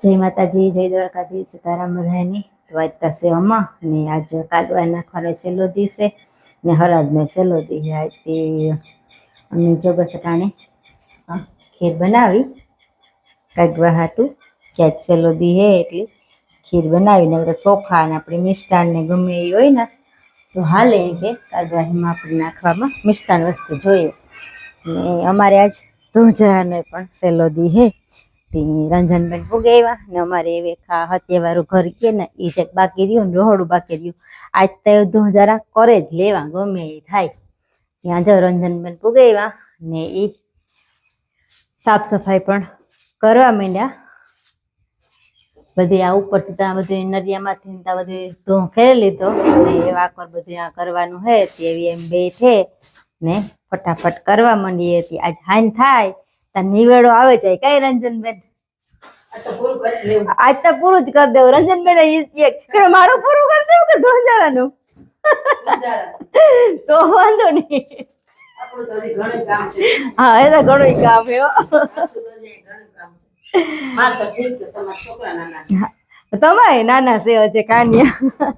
જય માતાજી, જય દ્વારકાધીશ, સીતારામ બધાની તો આજ તા સેવામાં ને આજ કાદવા નાખવાનો સેલો દિવસે ને હરાજનો સેલો દિવસે. આજથી અમે જો બસ ખીર બનાવી. કાગવા હાટું કે આજ સેલો દી હે એટલે ખીર બનાવીને બધા ચોખા ને આપણે મિષ્ટાન ને ગમે એ હોય ને, તો હાલે કે કાગવાહીમાં આપણે નાખવામાં મિષ્ટાન વસ્તુ જોઈએ. ને અમારે આજ ધોજાનો પણ સેલો દી હે રંજનબેન પુગાવ્યા ને અમારે એવે ખા હત્યાવાળું ઘર કે ને એ જે બાકી રહ્યું ને રોહડું બાકી રહ્યું. આજ તો ધોજારા કરે જ લેવા, ગમે એ થાય. ત્યાં જો રંજનબેન પુગાવ્યા ને એ સાફ સફાઈ પણ કરવા માંડ્યા. બધી આ ઉપરથી ત્યાં બધું નરિયામાંથી ત્યાં બધું ધૂં ખેરી લીધો ને એ વાકર બધું આ કરવાનું હે તેવી એમ બે છે ને ફટાફટ કરવા માંડીએ હતી. આજ હાન થાય નિવેડો આવે જાય કઈ રંજનબેન? આજ તો પૂરું જ કરી દેવું. રંજનબેન મારું પૂરું કરી દેવું કે ધોજારાનું? તો વાંધો નહીં. હા, એ તો ઘણું કામ હે. તમારે નાના છે, કાનિયા.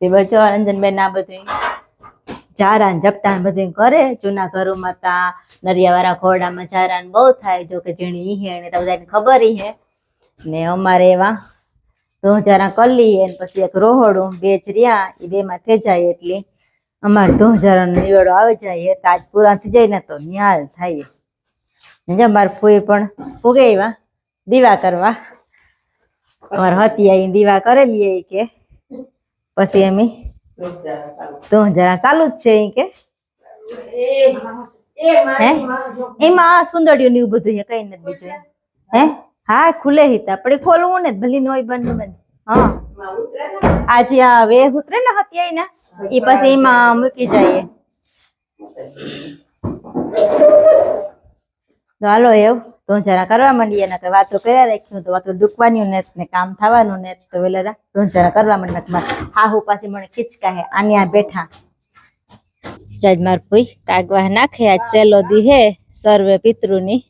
તે બચો રંજનબેન, આ બધું ચારા ને ઝપટા બધું કરે. જૂના ઘરોમાં તા નરિયાવાળા ખોરડામાં ચારા બહુ થાય. જો કે ઈ હે, એને તો બધાને ખબર હે. ને અમારે એવા તો ચારા કરી લઈએ પછી એક રોહડું બે જ રહ્યા એ બે માં થઈ જાય એટલે અમારે ધોજારાનો નિવેડો આવી જાય. તો આજ પૂરા થઈ જાય ને તો ન્યાલ થાય. ને મારા ફૂઈ પણ ફૂગે એવા દીવા કરવા. અમારે હતી આઈ દીવા કરેલી કે પછી એમ તો જરા ચાલુ જ છે કે? એમાં સુંદરિયું ને એવું બધું કઈ નથી બીજું હે? હા, ખુલે હિતા પણ ખોલવું ને ભલી નોય બંધ બંધ હા. આજે આ વેહ ઉતરે ને હતી આઈ ને એ પછી એમાં મૂકી જઈએ ચાલો એવું. તો જરા કરવા માંડી ને કે વાતો કર્યા રાખી તો વાતો ડૂકવાની ને ને કામ થવાનું ને તો વેલા તો જરા કરવા માંડે હા હું પાછી મને ખીચકા હે, આની આ બેઠા. જાજ માર પુઈ કાગવા નાખે આજ સેલો દી હે, સર્વે પિતૃની.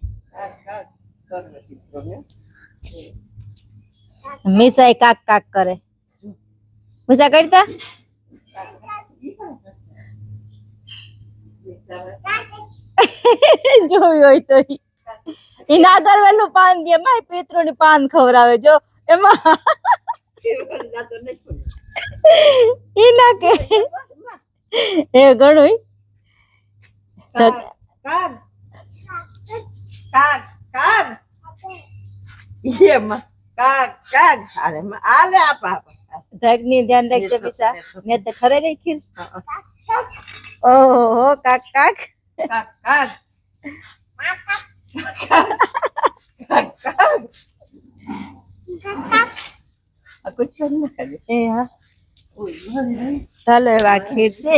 મિસાઈ કાક કાક કરે. મિસા કરતા? જોયું હોય તો ઈ. ઈ નાગરવેલનું પાન દે માય પિતૃની પાન ખવડાવે જો. એમાં ઈ ના કે એ ઘણું કાગ કાગ કાગ એમાં કાગ કાગ. અરે આલે આપા ઢગની ધ્યાન રાખજે પીસા ને તો ખરે ગઈ ખીર. ઓહો કાક કાક કાક એ હા. ચાલો એવા ખીર છે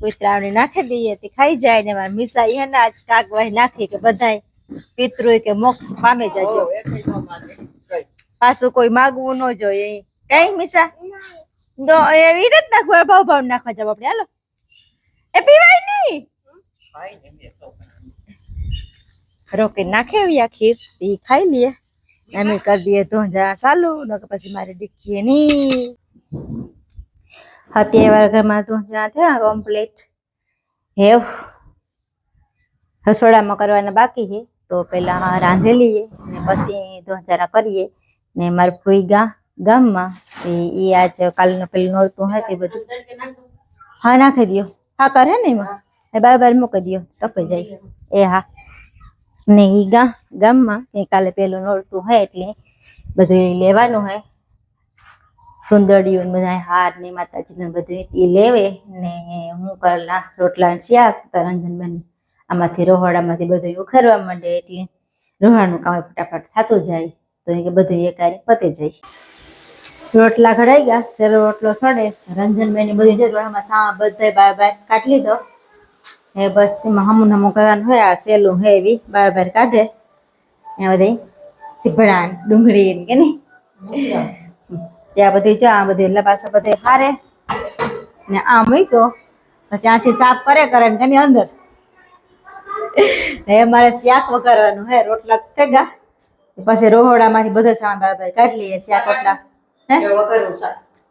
કૂતરાવને નાખી દઈએ તે ખાઈ જાય ને મારા મીસા એના આજ કાગવાઈ નાખી કે બધાય પિતૃ કે મોક્ષ પામે જજો. પાછું કોઈ માગવું ન જોઈએ. કઈ મીસા તો એવી રીત નાખવા ભાવ ભાવ નાખવા જાવ આપણે હાલો એ પીવાય નહીં. રોકી નાખે એવી આ ખીર એ ખાઈ લઈએ અમે કરી દઈએ ધોંજા ચાલુ નકર પછી મારે ડીકીએ ની અત્યારે ઘરમાં ધોંજા થયા કમ્પ્લીટ હેવ રસોડામાં કરવાના બાકી છે, તો પેલા રાંધી લઈએ, ને પછી ધોંજારા કરીએ. ને મારા ફૂઈ ગા, ગામમાં, એ, ઈ આજ કાલનું પેલું નહોતું હોય તે બધું. હા, નાખી દો હા, કરે ને એમાં. એ બાર બાર મૂકી દો તપે જાય. એ હા. ને ઈ ગા, ગામમાં એ કાલે પેલું નોરતું હોય એટલે બધું લેવાનું હોય. સુંદરડીઓ બધા હાર ને માતાજી ને બધું એ લેવે ને હું કરલા રોટલા શાક તો આમાંથી રોહડામાંથી બધું ઉખરવા માંડે એટલે રોહાણનું કામ ફટાફટ થતું જાય. તો એ બધું એ કાર્ય પતે જાય. રોટલા ઘડાઈ ગયા ત્યારે રોટલો સડે, રંજનબેન બધું રોહામાં સા બધા બાર બાર કાઢી લીધો. એ બસ હમું હમું કરવાનું હોય આ સેલું હે એવી બાર બાર કાઢે. એ બધી સીભડા ડુંગળી ને કે નહીં? ત્યાં બધી જો આ બધી લબાસા બધે હારે. ને આ મૂક્યો. પછી આથી સાફ કરે કરે ને એની અંદર? એ મારે શાક વઘારવાનું હે રોટલા થઈ ગયા પછી રોહોડામાંથી બધો સામાન બરાબર કાઢી લઈએ શાક રોટલા. હે?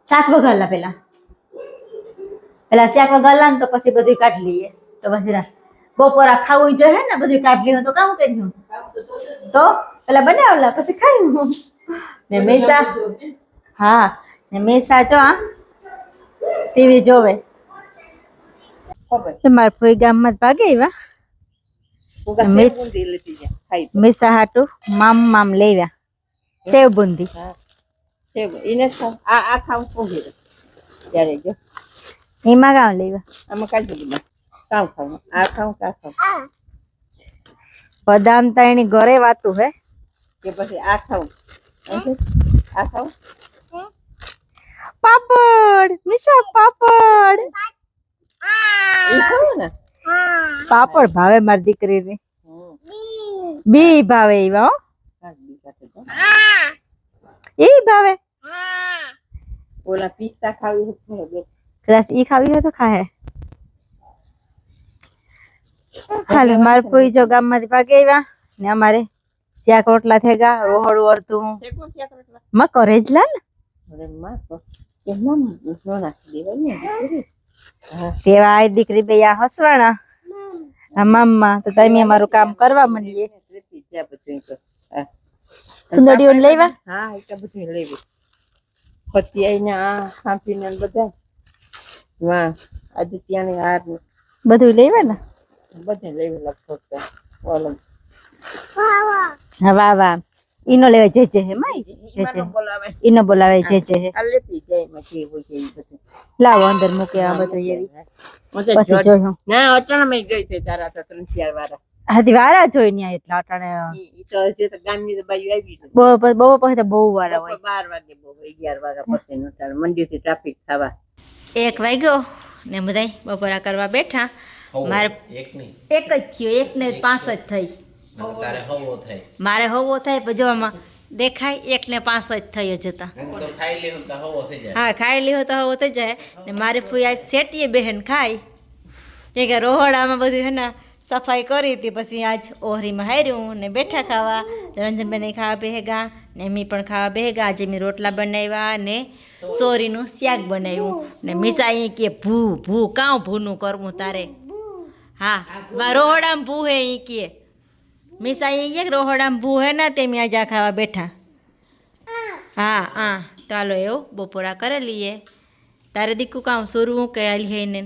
શાક. વઘારલા પેલા પેલા શાક વઘારલા ને તો પછી બધું કાઢી લઈએ. તો પછી રા- બપોરા ખાવું જોઈએ ને બધું કાઢી લઈએ તો કામ કર્યું તો પેલા બનાવલા પછી ખાયું ને મેસા હા ને મેસા જો આ ટીવી જોવે. મારા ફોઈ ગામમાં જ ભાગે એવા. મેસા હાટું મામ મામ લેવ્યા સેવ બુંદી સેવ આ આ ખાવ દે ત્યારે જો એમાં ગામ લેવા આમાં કાઢી દીધું કામ ખાવ. આ ખાવ કા ખાવ? બદામ તાણી ઘરે વાતું હે. કે પછી આ ખાવ? આ ખાવ? પાપડ મિશા પાપડ. એ ખાવ ને? પાપડ ભાવે મારી દીકરીને. હમ. બી ભાવે એવા હો. કાઢ દી કાઢે તો. એ ભાવે. ઓલા પિસ્તા ખાવી હોય તો બે કદાચ ઈ ખાવી હોય તો ખાહે હાલો મારે પૂરી જો ગામમાંથી ભાગે આવ્યા ને અમારે શાક રોટલા થઈ ગયા રોહડું અડધું શેકો ક્યાંક કરે જ લા ને. હા. તેવા આ દીકરી બે આ હસવાના. આ મામા તો તમે અમારું કામ કરવા માંડીએ. હા. સુંદરીઓ લેવા? હા એ બધું લેવી. પછી આઈને આ ખાંપીને બધા. વાહ આજે ત્યાંની હાર. બધું લેવા ને બધે લેવી લગભગ તો. ઓલો હા વાહ વાહ. ઈનો લેવા જે જે હે માઈ જે જે ઈમાનો બોલાવે. ઈનો બોલાવે જે જે હે. આ લેતી જાય એમાં જે હોય છે એ બધું. લાવો અંદર મૂકે આ બધું એવી. હું તો પછી જોત- જોયું ના અચાનક મેં ગઈ હતી તારા તો ત્રણ ચાર વાર હાથી વારા જોઈ ને એટલા અટાણે ઈ ઈ તો હજી તો ગામની તો બાજુ આવી છે બહુ બહુ પછી તો બહુ વારા હોય. બપોર બાર વાગે બહુ અગિયાર વાગ્યા પછી નો ટાઈમ મંદિરથી ટ્રાફિક થવા. એક વાગ્યો ને બધાય બપોરા કરવા બેઠા. મારે એક નહીં. એક જ થયો એક ને પાંચ જ થઈ. તારે હવો થાય. મારે હોવો થાય પણ જો આમાં દેખાય એક ને પાંચ જ થયો જતા. હું ખાઈ થઈ લીધો તો હોવો થઈ જાય. ને મારે ફૂઈ આજ શેટીએ બહેન ખાય કે કે રોહડામાં બધું હે ને સફાઈ કરી હતી પછી આજ ઓહરીમાં હાર્યું ને બેઠા ખાવા. રંજનબેન ખાવા ભેગા ને મી પણ ખાવા બેહેગા. આજે મેં રોટલા બનાવ્યા ને સોરીનું શાક બનાવ્યું. ને મીસા અહીં કે ભૂ ભૂ કાં ભૂનું કરવું તારે? હા વા રોહડામાં ભૂ હે અહીં કે મીસા અહીં કે રોહડામાં ભૂ હે ને તે મેં આજે ખાવા બેઠા હા હા ચાલો એવું બપોરા કરી લઈએ તારે દીકુ કામ સોરવું કે આલી હઈને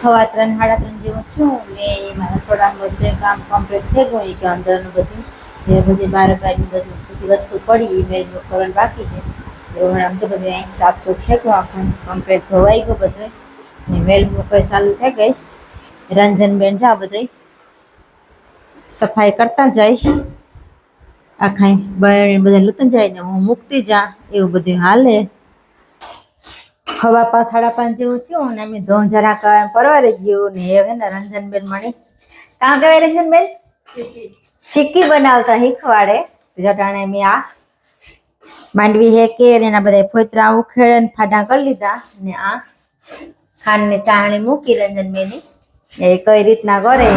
હવા ત્રણ સાડા ત્રણ જેવું છું ને મારા સોડાનું બધું કામ કમ્પ્લીટ થઈ ગયું એ કે અંદરનું બધું એ બધી બાર બારની બધું બધી વસ્તુ પડી એ મેં કરવાનું બાકી છે એવું આમ તો બધું અહીં સાફ સુફ થઈ ગયું આખું કમ્પ્લીટ ધોવાઈ ગયું બધું ને વેલ મૂકવા ચાલુ થઈ ગઈ રંજનબેન જા બધું સફાઈ કરતા જાય. આખા બહાર બધા લૂંટન જાય ને હું મૂકતી જા, એવું બધું હાલે. હવા પાંચ સાડા પાંચ જેવું થયું ને અમે ધોન જરા પરવારી ગયું ને હવે ને રંજનબેન મળી કાં કહેવાય રંજનબેન? ચીક્કી બનાવતા શીખવાડે. જટાણે મેં આ માંડવી હે કે એના બધા ફોતરા ઉખેડે ને ફાડા કરી લીધા ને આ ખાંડની ચાણી મૂકી રંજનબેની એ કઈ રીતના કરે,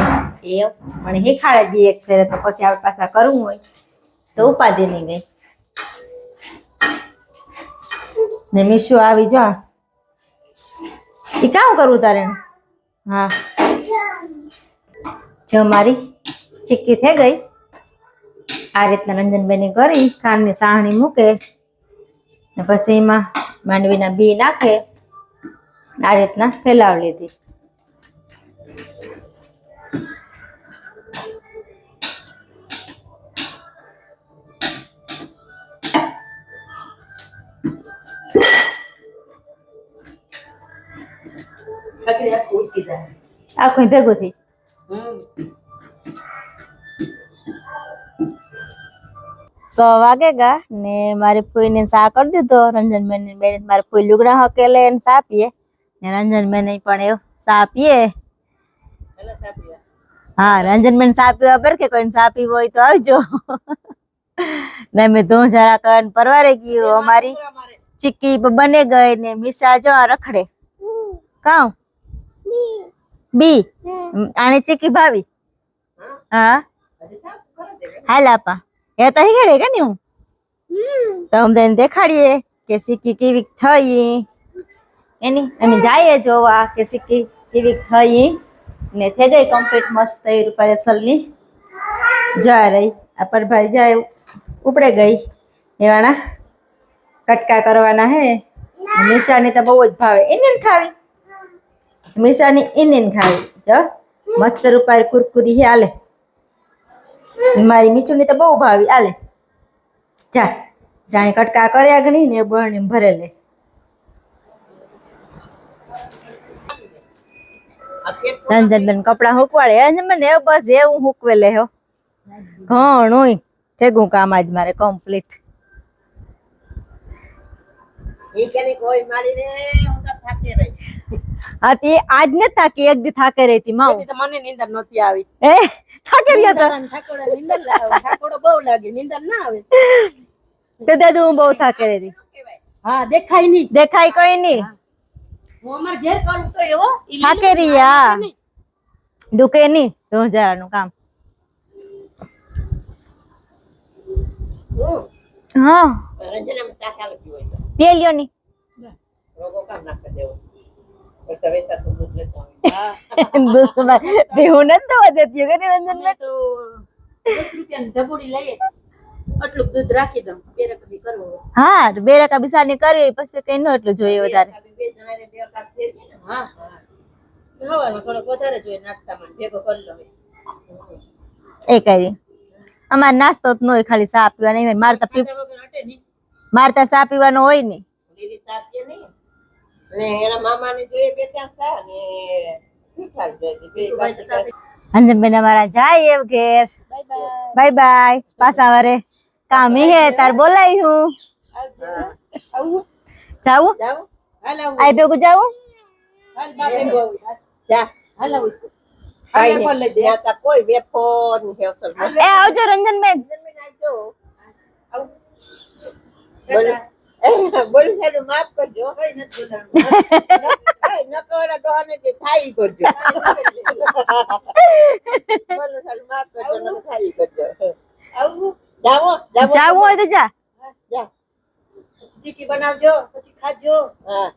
એ મને હિખાડે દી એક ફેરે તો પછી આપણે પાછા કરવું હોય, તો ઉપાધિ નહીં ગઈ ને મીશુ આવી જો. એ કામ કરવું તારે? હા. જો મારી ચીક્કી થઈ ગઈ. આ રીતના રંજનબેની કરી ખાંડની સાહણી મૂકે, ને પછી એમાં માંડવીના બી નાખે, આ રીતના ફેલાવી લીધી. આખું ભેગું થઈ સો વાગે ગા ને મારી ફૂઈને સા કરી દીધો રંજનબેનની બેન મારી ફૂઈ લુગડા હકેલે ને સા પીએ ને રંજનબેન પણ એવું સા પીએ હા રંજનબેન સા પીવા પર કે કોઈને સા પીવો હોય તો આવજો. ને મેં ધો જરા કરીને પરવારે ગયું અમારી ચીક્કી બને ગઈ ને મિસા જો આ રખડે. કાઉ બી. આને ચીકી ભાવી. હા. હાલ આપા. એ તો હી ગઈ કે નહીં હું? તો અમને દેખાડીએ કે સિક્કી કેવી થઈ. એની અમે જઈએ જોવા કે સિક્કી કેવી થઈ. ને થઈ ગઈ કમ્પ્લીટ મસ્ત થઈ રૂપારેસલની જવા રહી. આ પરભાઈ જાય ઉપડે ગઈ. એવાના કટકા કરવાના હે. નિશાની તો બહુ જ ભાવે. ઇન્ડિયન ખાવી. મિશાની ઇન્ડિયન ખાવી. જો, મસ્ત રૂપારી કુરકુરી હે હાલે મારી મીઠુની તો બહુ ભાવી. આલે. જા. જાણે કટકા કર્યા ગણી ને બરણી ભરે લે આ કેક રંજનબેન કપડા હુકવાડે. અને મને બસ એવું હુકવે લે હો. ઘણું થેગું કામ આજ મારે કમ્પ્લીટ રહી. આજ ને થાકી એક દી થાકે રહેતી માઉ. મને નીંદર નહોતી આવી. એ થાકી રહ્યા હતા ઠાકોડા નીંદર લાવે. ઠાકોડો બહુ લાગે નીંદર ના આવે. તે દાદુ હું બહુ થાકે રહેતી હા દેખાય નહીં. દેખાય કોઈ નહીં. હું અમાર ઘેર કરું તો એવો? ઈ થાકે રહ્યા ડૂકે નહીં તો હજારનું કામ. હા? ની. દેવો. નથી દેતી કે નિરંજન રંજન તો દસ રૂપિયાની ઢબુડી લઈએ. એટલું દૂધ રાખી દઉં. ક્યારેક બી કરવું હા બે રકા બિસાની કરવી પછી કઈ ન એટલું જોઈએ વધારે. બે જણાને બે કાપ ફેરવી ને હા હવાનો થોડોક વધારે જોઈએ નાસ્તામાં ભેગો કરી લો એ કરી અમારે નાસ્તો જ ન હોય ખાલી ચા પીવાનો. હોય મારે તો મારે તો ચા પીવાનો હોય ને. અંજનબેન અમારા જાય એવ ઘેર. બાય બાય પાછા વારે. કામ હે તાર બોલાઈ હું. જાવું? આઈ ભેગું જાવું જા. કાંઈ વેફર એ આવજો રંજનબેન. આવું. બોલ. બોલ સારું માફ કરજો. નકવાના ડોહાને તે થાઈ કરજો. બોલ સારું માફ કરજો થાય કરજો. આવું. જાવો જાવો હોય તો જા. ચીકી બનાવજો પછી ખાજો. હા.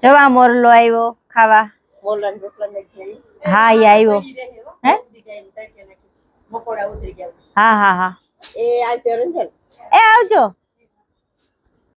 જવા મોરલો આવ્યો ખાવા. મોલન રોટલા નાખી હા એ આવ્યો હો. હે? હા? હા હા એ આવજો રંજન એ આવજો.